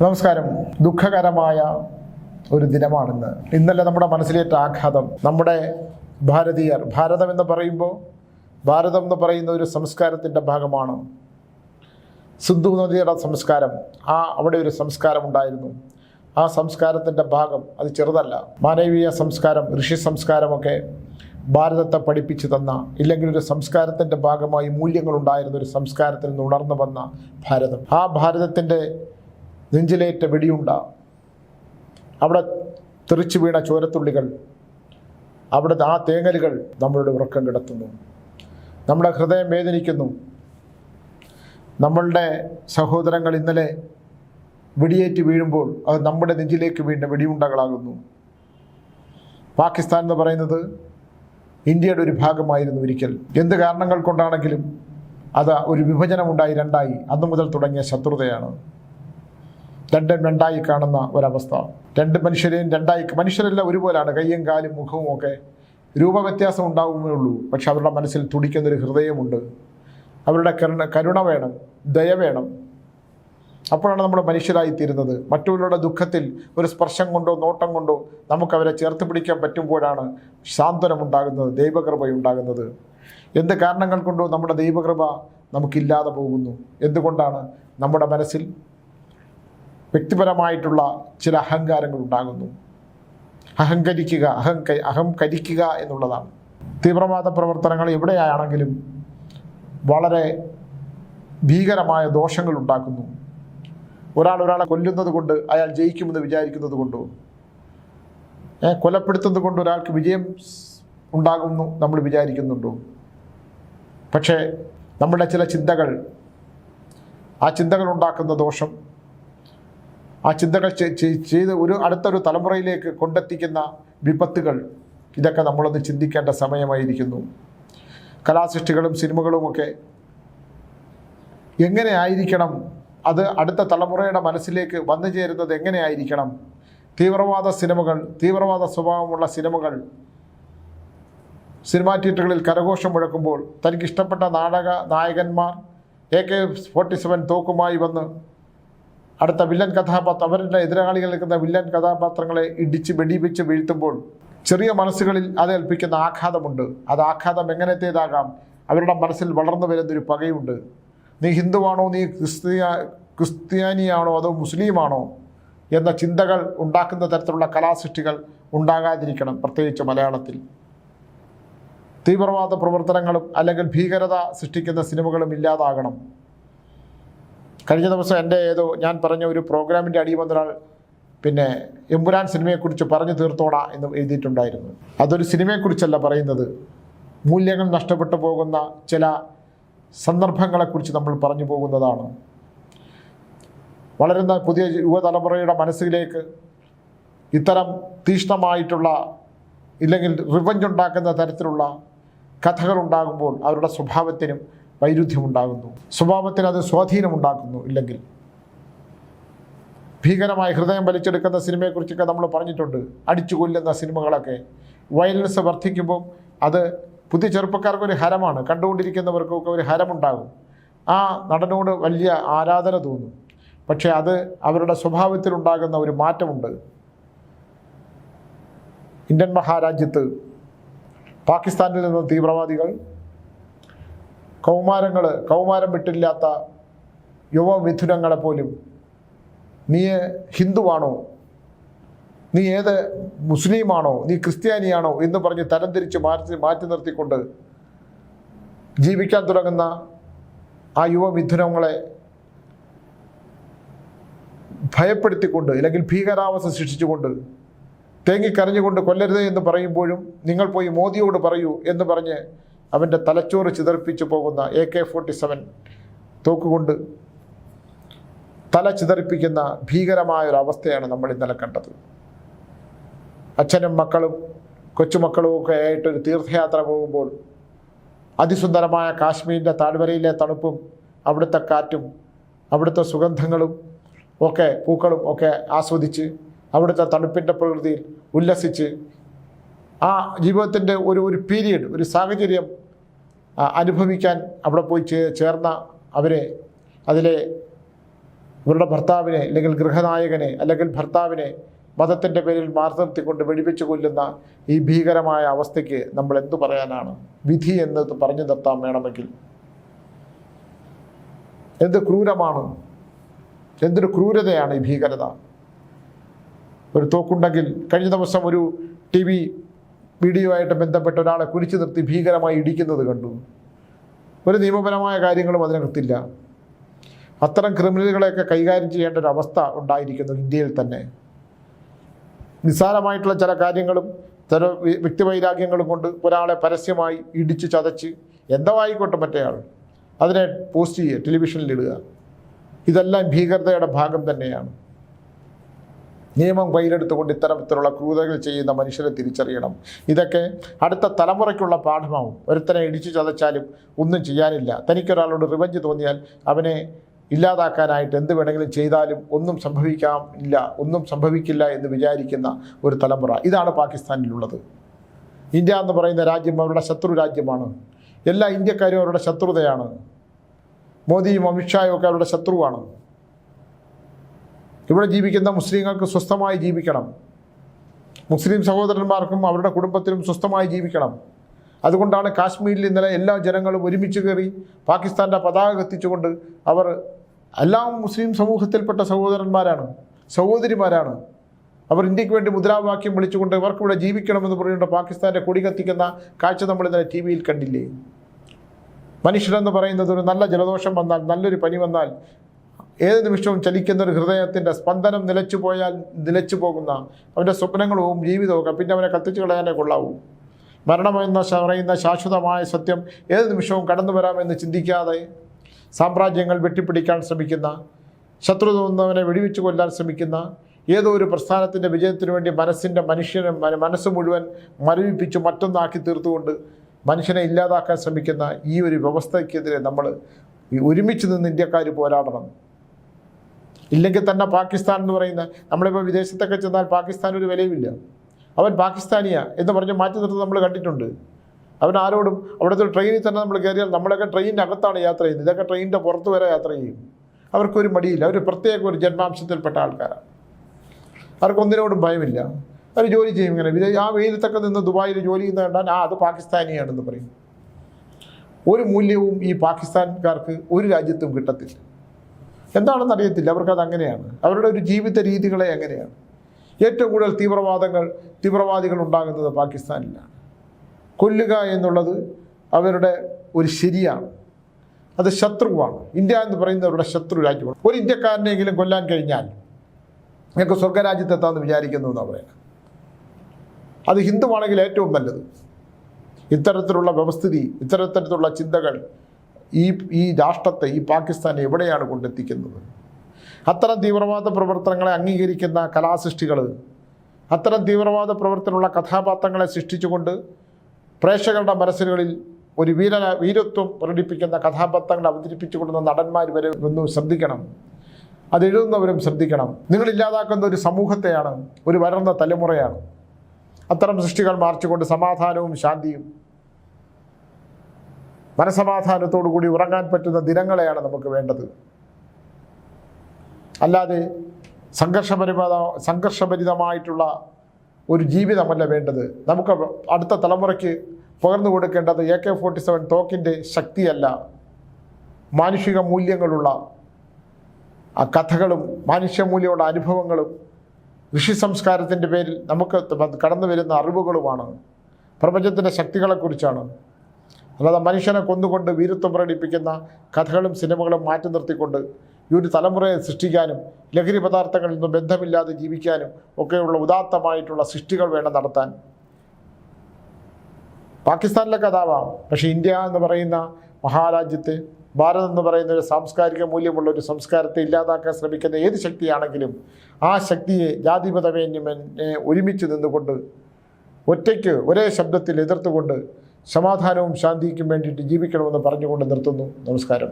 നമസ്കാരം. ദുഃഖകരമായ ഒരു ദിനമാണിന്ന്. ഇന്നലെ നമ്മുടെ മനസ്സിലേറ്റ ആഘാതം നമ്മുടെ ഭാരതീയർ ഭാരതം എന്ന് പറയുമ്പോൾ ഭാരതം എന്ന് പറയുന്ന ഒരു സംസ്കാരത്തിന്റെ ഭാഗമാണ്. സിന്ധു നദിയുടെ സംസ്കാരം. ആ അവിടെ ഒരു സംസ്കാരം ഉണ്ടായിരുന്നു. ആ സംസ്കാരത്തിന്റെ ഭാഗം അത് ചെറുതല്ല. മാനവീയ സംസ്കാരം ഋഷി സംസ്കാരമൊക്കെ ഭാരതത്തെ പഠിപ്പിച്ചു തന്ന ഇല്ലെങ്കിൽ ഒരു സംസ്കാരത്തിന്റെ ഭാഗമായി മൂല്യങ്ങളുണ്ടായിരുന്ന ഒരു സംസ്കാരത്തിൽ നിന്ന് ഉണർന്നു വന്ന ഭാരതം. ആ ഭാരതത്തിന്റെ നെഞ്ചിലേറ്റ വെടിയുണ്ട. അവിടെ തെറിച്ചു വീണ ചോരത്തുള്ളികൾ അവിടെ ആ തേങ്ങലുകൾ നമ്മളുടെ ഉറക്കം കിടത്തുന്നു. നമ്മുടെ ഹൃദയം വേദനിക്കുന്നു. നമ്മളുടെ സഹോദരങ്ങൾ ഇന്നലെ വെടിയേറ്റ് വീഴുമ്പോൾ അത് നമ്മുടെ നെഞ്ചിലേക്ക് വീണ്ട വെടിയുണ്ടകളാകുന്നു. പാകിസ്ഥാൻ എന്ന് പറയുന്നത് ഇന്ത്യയുടെ ഒരു ഭാഗമായിരുന്നു ഒരിക്കൽ. എന്ത് കാരണങ്ങൾ കൊണ്ടാണെങ്കിലും അത് ഒരു വിഭജനമുണ്ടായി രണ്ടായി. അന്നു മുതൽ തുടങ്ങിയ ശത്രുതയാണ്. രണ്ടും രണ്ടായി കാണുന്ന ഒരവസ്ഥ. രണ്ട് മനുഷ്യരെയും രണ്ടായി മനുഷ്യരെല്ലാം ഒരുപോലാണ്. കയ്യും കാലും മുഖവും ഒക്കെ രൂപവ്യത്യാസം ഉണ്ടാകുമേ ഉള്ളൂ. പക്ഷെ അവരുടെ മനസ്സിൽ തുടിക്കുന്നൊരു ഹൃദയമുണ്ട്. അവരുടെ കരുണ കരുണ വേണം ദയ വേണം. അപ്പോഴാണ് നമ്മൾ മനുഷ്യരായിത്തീരുന്നത്. മറ്റുള്ളവരുടെ ദുഃഖത്തിൽ ഒരു സ്പർശം കൊണ്ടോ നോട്ടം കൊണ്ടോ നമുക്കവരെ ചേർത്ത് പിടിക്കാൻ പറ്റുമ്പോഴാണ് സാന്ത്വനമുണ്ടാകുന്നത് ദൈവകൃപയുണ്ടാകുന്നത്. എന്ത് കാരണങ്ങൾ കൊണ്ടോ നമ്മുടെ ദൈവകൃപ നമുക്കില്ലാതെ പോകുന്നു. എന്തുകൊണ്ടാണ് നമ്മുടെ മനസ്സിൽ വ്യക്തിപരമായിട്ടുള്ള ചില അഹങ്കാരങ്ങൾ ഉണ്ടാകുന്നു അഹങ്കരിക്കുക അഹങ്ക അഹംകരിക്കുക എന്നുള്ളതാണ്. തീവ്രവാദ പ്രവർത്തനങ്ങൾ എവിടെയാണെങ്കിലും വളരെ ഭീകരമായ ദോഷങ്ങൾ ഉണ്ടാക്കുന്നു. ഒരാൾ ഒരാളെ കൊല്ലുന്നത് കൊണ്ട് അയാൾ ജയിക്കുമെന്ന് വിചാരിക്കുന്നത് കൊണ്ടോ? കൊലപ്പെടുത്തുന്നത് കൊണ്ട് ഒരാൾക്ക് വിജയം ഉണ്ടാകുന്നു നമ്മൾ വിചാരിക്കുന്നുണ്ടോ? പക്ഷേ നമ്മുടെ ചില ചിന്തകൾ ആ ചിന്തകൾ ഉണ്ടാക്കുന്ന ദോഷം ആ ചിന്തകൾ ചെയ്ത് ഒരു അടുത്തൊരു തലമുറയിലേക്ക് കൊണ്ടെത്തിക്കുന്ന വിപത്തുകൾ. ഇതൊക്കെ നമ്മളൊന്ന് ചിന്തിക്കേണ്ട സമയമായിരിക്കുന്നു. കലാസൃഷ്ടികളും സിനിമകളുമൊക്കെ എങ്ങനെ ആയിരിക്കണം? അത് അടുത്ത തലമുറയുടെ മനസ്സിലേക്ക് വന്നു ചേരുന്നത് എങ്ങനെയായിരിക്കണം തീവ്രവാദ സിനിമകൾ തീവ്രവാദ സ്വഭാവമുള്ള സിനിമകൾ. സിനിമാ തിയേറ്ററുകളിൽ കരഘോഷം മുഴക്കുമ്പോൾ തനിക്ക് ഇഷ്ടപ്പെട്ട നാടക നായകന്മാർ എ കെ ഫോർട്ടി സെവൻ തോക്കുമായി വന്ന് അടുത്ത വില്ലൻ കഥാപാത്രം അവരുടെ എതിരാളികൾ നിൽക്കുന്ന വില്ലൻ കഥാപാത്രങ്ങളെ ഇടിച്ച് വെടിവെച്ച് വീഴ്ത്തുമ്പോൾ ചെറിയ മനസ്സുകളിൽ അത് ഏൽപ്പിക്കുന്ന ആഘാതമുണ്ട്. അത് ആഘാതം എങ്ങനത്തേതാകാം അവരുടെ മനസ്സിൽ വളർന്നു വരുന്നൊരു പകയുണ്ട്. നീ ഹിന്ദുവാണോ? നീ ക്രിസ്ത്യ ക്രിസ്ത്യാനിയാണോ? അതോ മുസ്ലിമാണോ? എന്ന ചിന്തകൾ ഉണ്ടാക്കുന്ന തരത്തിലുള്ള കലാസൃഷ്ടികൾ ഉണ്ടാകാതിരിക്കണം പ്രത്യേകിച്ച് മലയാളത്തിൽ. തീവ്രവാദ പ്രവർത്തനങ്ങളും അല്ലെങ്കിൽ ഭീകരത സൃഷ്ടിക്കുന്ന സിനിമകളും ഇല്ലാതാകണം. കഴിഞ്ഞ ദിവസം എന്റെ ഏതോ ഞാൻ പറഞ്ഞ ഒരു പ്രോഗ്രാമിന്റെ അടിയിൽ വന്നൊരാൾ പിന്നെ എമ്പുരാൻ സിനിമയെക്കുറിച്ച് പറഞ്ഞു തീർത്തോടാ എന്ന് എഴുതിയിട്ടുണ്ടായിരുന്നു. അതൊരു സിനിമയെക്കുറിച്ചല്ല പറയുന്നത്. മൂല്യങ്ങൾ നഷ്ടപ്പെട്ടു പോകുന്ന ചില സന്ദർഭങ്ങളെക്കുറിച്ച് നമ്മൾ പറഞ്ഞു പോകുന്നതാണ്. വളരുന്ന പുതിയ യുവതലമുറയുടെ മനസ്സിലേക്ക് ഇത്തരം തീഷ്ണമായിട്ടുള്ള ഇല്ലെങ്കിൽ റിവഞ്ച് ഉണ്ടാക്കുന്ന തരത്തിലുള്ള കഥകളുണ്ടാകുമ്പോൾ അവരുടെ സ്വഭാവത്തിനും വൈരുദ്ധ്യമുണ്ടാകുന്നു. സ്വഭാവത്തിൽ അത് സ്വാധീനമുണ്ടാക്കുന്നു ഇല്ലെങ്കിൽ. ഭീകരമായ ഹൃദയം വലിച്ചെടുക്കുന്ന സിനിമയെക്കുറിച്ചൊക്കെ നമ്മൾ പറഞ്ഞിട്ടുണ്ട്. അടിച്ചു കൊല്ലുന്ന സിനിമകളൊക്കെ. വയലൻസ് വർദ്ധിക്കുമ്പോൾ അത് പുതിയ ചെറുപ്പക്കാർക്ക് ഒരു ഹരമാണ്. കണ്ടുകൊണ്ടിരിക്കുന്നവർക്കൊക്കെ ഒരു ഹരമുണ്ടാകും. ആ നടനോട് വലിയ ആരാധന തോന്നും. പക്ഷേ അത് അവരുടെ സ്വഭാവത്തിലുണ്ടാകുന്ന ഒരു മാറ്റമുണ്ട്. ഇന്ത്യൻ മഹാരാജ്യത്ത് പാകിസ്ഥാനിൽ നിന്ന് തീവ്രവാദികൾ കൗമാരങ്ങൾ കൗമാരം വിട്ടില്ലാത്ത യുവമിഥുനങ്ങളെ പോലും നീ ഹിന്ദുവാണോ? നീ ഏത് മുസ്ലിമാണോ? നീ ക്രിസ്ത്യാനിയാണോ? എന്ന് പറഞ്ഞ് തരംതിരിച്ച് മാറ്റി മാറ്റി നിർത്തിക്കൊണ്ട് ജീവിക്കാൻ തുടങ്ങുന്ന ആ യുവമിഥുനങ്ങളെ ഭയപ്പെടുത്തിക്കൊണ്ട് അല്ലെങ്കിൽ ഭീകരാവസ്ഥ സൃഷ്ടിച്ചുകൊണ്ട് തേങ്ങിക്കരഞ്ഞുകൊണ്ട് കൊല്ലരുത് എന്ന് പറയുമ്പോഴും നിങ്ങൾ പോയി മോദിയോട് പറയൂ എന്ന് പറഞ്ഞ് അവന്റെ തലച്ചോറ് ചിതറിപ്പിച്ചു പോകുന്ന എ കെ ഫോർട്ടി സെവൻ തോക്കുകൊണ്ട് തല ചിതറിപ്പിക്കുന്ന ഭീകരമായ ഒരു അവസ്ഥയാണ് നമ്മൾ ഇന്നലെ കണ്ടത്. അച്ഛനും മക്കളും കൊച്ചുമക്കളും ഒക്കെ ആയിട്ടൊരു തീർത്ഥയാത്ര പോകുമ്പോൾ അതിസുന്ദരമായ കാശ്മീരിന്റെ താഴ്വരയിലെ തണുപ്പും അവിടുത്തെ കാറ്റും അവിടുത്തെ സുഗന്ധങ്ങളും ഒക്കെ പൂക്കളും ഒക്കെ ആസ്വദിച്ച് അവിടുത്തെ തണുപ്പിന്റെ പ്രകൃതിയിൽ ഉല്ലസിച്ച് ആ ജീവിതത്തിന്റെ ഒരു ഒരു പീരീഡ് ഒരു സാഹചര്യം അനുഭവിക്കാൻ അവിടെ പോയി ചേർന്ന അവരെ അതിലെ ഇവരുടെ ഭർത്താവിനെ അല്ലെങ്കിൽ ഗൃഹനായകനെ അല്ലെങ്കിൽ ഭർത്താവിനെ മതത്തിന്റെ പേരിൽ മാറി നിർത്തിക്കൊണ്ട് വെടിവെച്ച് കൊല്ലുന്ന ഈ ഭീകരമായ അവസ്ഥയ്ക്ക് നമ്മൾ എന്തു പറയാനാണ്? വിധി എന്ന് പറഞ്ഞു നിർത്താൻ വേണമെങ്കിൽ. എന്ത് ക്രൂരമാണ്? എന്തൊരു ക്രൂരതയാണ് ഈ ഭീകരത? ഒരു തോക്കുണ്ടെങ്കിൽ കഴിഞ്ഞ ദിവസം ഒരു ടി വി വീഡിയോ ആയിട്ട് ബന്ധപ്പെട്ട ഒരാളെ കുരിച്ചു നിർത്തി ഭീകരമായി ഇടിക്കുന്നത് കണ്ടു. ഒരു നിയമപരമായ കാര്യങ്ങളും അതിനകത്തില്ല. അത്തരം ക്രിമിനലുകളെയൊക്കെ കൈകാര്യം ചെയ്യേണ്ട ഒരു അവസ്ഥ ഉണ്ടായിരിക്കുന്നു ഇന്ത്യയിൽ തന്നെ. നിസ്സാരമായിട്ടുള്ള ചില കാര്യങ്ങളും ചില വ്യക്തിവൈരാഗ്യങ്ങളും കൊണ്ട് ഒരാളെ പരസ്യമായി ഇടിച്ച് ചതച്ച് എന്തോ ആയിക്കോട്ടെ മറ്റേയാൾ അതിനെ പോസ്റ്റ് ചെയ്യുക ടെലിവിഷനിലിടുക ഇതെല്ലാം ഭീകരതയുടെ ഭാഗം തന്നെയാണ്. നിയമം കയ്യിലെടുത്തുകൊണ്ട് ഇത്തരത്തിലുള്ള ക്രൂരതകൾ ചെയ്യുന്ന മനുഷ്യരെ തിരിച്ചറിയണം. ഇതൊക്കെ അടുത്ത തലമുറയ്ക്കുള്ള പാഠമാവും. ഒരുത്തനെ ഇടിച്ചു ചതച്ചാലും ഒന്നും ചെയ്യാനില്ല. തനിക്കൊരാളോട് റിവഞ്ച് തോന്നിയാൽ അവനെ ഇല്ലാതാക്കാനായിട്ട് എന്ത് വേണമെങ്കിലും ചെയ്താലും ഒന്നും സംഭവിക്കാമില്ല ഒന്നും സംഭവിക്കില്ല എന്ന് വിചാരിക്കുന്ന ഒരു തലമുറ. ഇതാണ് പാകിസ്ഥാനിലുള്ളത്. ഇന്ത്യ എന്ന് പറയുന്ന രാജ്യം അവരുടെ ശത്രു രാജ്യമാണ്. എല്ലാ ഇന്ത്യക്കാരും അവരുടെ ശത്രുതയാണ്. മോദിയും അമിത്ഷായും ഒക്കെ അവരുടെ ശത്രുവാണ്. ഇവിടെ ജീവിക്കുന്ന മുസ്ലിങ്ങൾക്ക് സ്വസ്ഥമായി ജീവിക്കണം. മുസ്ലിം സഹോദരന്മാർക്കും അവരുടെ കുടുംബത്തിനും സ്വസ്ഥമായി ജീവിക്കണം. അതുകൊണ്ടാണ് കാശ്മീരിൽ ഇന്നലെ എല്ലാ ജനങ്ങളും ഒരുമിച്ച് കയറി പാകിസ്ഥാന്റെ പതാക കത്തിച്ചുകൊണ്ട് അവർ എല്ലാ മുസ്ലിം സമൂഹത്തിൽപ്പെട്ട സഹോദരന്മാരാണ് സഹോദരിമാരാണ്. അവർ ഇന്ത്യയ്ക്ക് വേണ്ടി മുദ്രാവാക്യം വിളിച്ചുകൊണ്ട് ഇവർക്കിവിടെ ജീവിക്കണമെന്ന് പറഞ്ഞുകൊണ്ട് പാകിസ്ഥാന്റെ കൊടി കത്തിക്കുന്ന കാഴ്ച നമ്മൾ ഇന്നലെ ടി വിയിൽ കണ്ടില്ലേ? മനുഷ്യരെന്ന് പറയുന്നത് ഒരു നല്ല ജലദോഷം വന്നാൽ നല്ലൊരു പനി വന്നാൽ ഏത് നിമിഷവും ചലിക്കുന്ന ഒരു ഹൃദയത്തിന്റെ സ്പന്ദനം നിലച്ചു പോയാൽ നിലച്ചു പോകുന്ന അവന്റെ സ്വപ്നങ്ങളും ജീവിതവും പിന്നെ അവനെ കത്തിച്ചു കളയാനേ കൊള്ളാവൂ. മരണമെന്ന പറയുന്ന ശാശ്വതമായ സത്യം ഏത് നിമിഷവും കടന്നു വരാമെന്ന് ചിന്തിക്കാതെ സാമ്രാജ്യങ്ങൾ വെട്ടിപ്പിടിക്കാൻ ശ്രമിക്കുന്ന ശത്രു തോന്നുന്നവനെ വെടിവെച്ച് കൊല്ലാൻ ശ്രമിക്കുന്ന ഏതോ ഒരു പ്രസ്ഥാനത്തിന്റെ വിജയത്തിനു വേണ്ടി മനസ്സിന്റെ മനുഷ്യനെ മനസ്സ് മുഴുവൻ മരവിപ്പിച്ച് മറ്റൊന്നാക്കി തീർത്തുകൊണ്ട് മനുഷ്യനെ ഇല്ലാതാക്കാൻ ശ്രമിക്കുന്ന ഈ ഒരു വ്യവസ്ഥയ്ക്കെതിരെ നമ്മൾ ഒരുമിച്ച് നിന്ന് ഇന്ത്യക്കാർ പോരാടണം. ഇല്ലെങ്കിൽ തന്നെ പാകിസ്ഥാൻ എന്ന് പറയുന്ന നമ്മളിപ്പോൾ വിദേശത്തൊക്കെ ചെന്നാൽ പാകിസ്ഥാൻ ഒരു വിലയുമില്ല. അവൻ പാകിസ്ഥാനിയാ എന്ന് പറഞ്ഞ് മാറ്റി നിർത്തി നമ്മൾ കണ്ടിട്ടുണ്ട്. അവൻ ആരോടും അവിടുത്തെ ട്രെയിനിൽ തന്നെ നമ്മൾ കയറിയാൽ നമ്മളൊക്കെ ട്രെയിനിന്റെ അകത്താണ് യാത്ര ചെയ്യുന്നത്. ഇതൊക്കെ ട്രെയിനിന്റെ പുറത്ത് വരെ യാത്ര ചെയ്യും. അവർക്കൊരു മടിയില്ല. അവർ പ്രത്യേക ഒരു ജന്മാംശത്തിൽപ്പെട്ട ആൾക്കാരാണ് അവർക്കൊന്നിനോടും ഭയമില്ല. അവർ ജോലി ചെയ്യും ഇങ്ങനെ. ആ വെയിലത്തൊക്കെ നിന്ന് ദുബായിൽ ജോലി ചെയ്യുന്ന കണ്ടാൽ ആ അത് പാകിസ്ഥാനിയാണെന്ന് പറയും. ഒരു മൂല്യവും ഈ പാകിസ്ഥാൻകാർക്ക് ഒരു രാജ്യത്തും കിട്ടത്തില്ല. എന്താണെന്ന് അറിയത്തില്ല. അവർക്കത് അങ്ങനെയാണ് അവരുടെ ഒരു ജീവിത രീതികളെ അങ്ങനെയാണ്. ഏറ്റവും കൂടുതൽ തീവ്രവാദങ്ങൾ തീവ്രവാദികൾ ഉണ്ടാകുന്നത് പാകിസ്ഥാനിലാണ്. കൊല്ലുക എന്നുള്ളത് അവരുടെ ഒരു ശരിയാണ്. അത് ശത്രുവാണ്. ഇന്ത്യ എന്ന് പറയുന്നവരുടെ ശത്രു രാജ്യമാണ്. ഒരു ഇന്ത്യക്കാരനെങ്കിലും കൊല്ലാൻ കഴിഞ്ഞാൽ ഞങ്ങൾക്ക് സ്വർഗരാജ്യത്തെത്താന്ന് വിചാരിക്കുന്നു എന്നാണ് പറയുന്നത് അത് ഹിന്ദുവാണെങ്കിൽ ഏറ്റവും നല്ലത്. ഇത്തരത്തിലുള്ള വ്യവസ്ഥിതി ഇത്തരത്തിലുള്ള ചിന്തകൾ ഈ ഈ രാഷ്ട്രത്തെ ഈ പാകിസ്ഥാനെ എവിടെയാണ് കൊണ്ടെത്തിക്കുന്നത്? അത്തരം തീവ്രവാദ പ്രവർത്തനങ്ങളെ അംഗീകരിക്കുന്ന കലാസൃഷ്ടികൾ അത്തരം തീവ്രവാദ പ്രവർത്തനമുള്ള കഥാപാത്രങ്ങളെ സൃഷ്ടിച്ചുകൊണ്ട് പ്രേക്ഷകരുടെ മനസ്സുകളിൽ ഒരു വീര വീരത്വം പ്രകടിപ്പിക്കുന്ന കഥാപാത്രങ്ങൾ അവതരിപ്പിച്ചുകൊണ്ടുന്ന നടന്മാർ വരെ ഒന്ന് ശ്രദ്ധിക്കണം. അത് എഴുതുന്നവരും ശ്രദ്ധിക്കണം. നിങ്ങൾ ഇല്ലാതാക്കുന്ന ഒരു സമൂഹത്തെയാണ് ഒരു വളർന്ന തലമുറയാണ്. അത്തരം സൃഷ്ടികൾ മാർച്ചുകൊണ്ട് സമാധാനവും ശാന്തിയും മനസമാധാനത്തോടു കൂടി ഉറങ്ങാൻ പറ്റുന്ന ദിനങ്ങളെയാണ് നമുക്ക് വേണ്ടത്. അല്ലാതെ സംഘർഷപരിമത സംഘർഷഭരിതമായിട്ടുള്ള ഒരു ജീവിതമല്ല വേണ്ടത്. നമുക്ക് അടുത്ത തലമുറയ്ക്ക് പകർന്നു കൊടുക്കേണ്ടത് എ കെ ഫോർട്ടി സെവൻ തോക്കിന്റെ ശക്തിയല്ല. മാനുഷിക മൂല്യങ്ങളുള്ള ആ കഥകളും മാനുഷ്യമൂല്യമുള്ള അനുഭവങ്ങളും ഋഷി സംസ്കാരത്തിന്റെ പേരിൽ നമുക്ക് കടന്നു വരുന്ന അറിവുകളുമാണ്. പ്രപഞ്ചത്തിന്റെ ശക്തികളെക്കുറിച്ചാണ്. അല്ലാതെ മനുഷ്യനെ കൊന്നുകൊണ്ട് വീരത്വം പ്രകടിപ്പിക്കുന്ന കഥകളും സിനിമകളും മാറ്റി നിർത്തിക്കൊണ്ട് ഈ ഒരു തലമുറയെ സൃഷ്ടിക്കാനും ലഹരി പദാർത്ഥങ്ങളിൽ നിന്നും ബന്ധമില്ലാതെ ജീവിക്കാനും ഒക്കെയുള്ള ഉദാത്തമായിട്ടുള്ള സൃഷ്ടികൾ വേണം നടത്താൻ. പാകിസ്ഥാനിലെ കഥാവാം. പക്ഷേ ഇന്ത്യ എന്ന് പറയുന്ന മഹാരാജ്യത്തെ ഭാരതം എന്ന് പറയുന്ന ഒരു സാംസ്കാരിക മൂല്യമുള്ള ഒരു സംസ്കാരത്തെ ഇല്ലാതാക്കാൻ ശ്രമിക്കുന്ന ഏത് ശക്തിയാണെങ്കിലും ആ ശക്തിയെ ജാതിമതമേന്യമെ ഒരുമിച്ച് നിന്നുകൊണ്ട് ഒറ്റയ്ക്ക് ഒരേ ശബ്ദത്തിൽ എതിർത്തുകൊണ്ട് സമാധാനവും ശാന്തിക്കും വേണ്ടിയിട്ട് ജീവിക്കണമെന്ന് പറഞ്ഞുകൊണ്ട് നിർത്തുന്നു. നമസ്കാരം.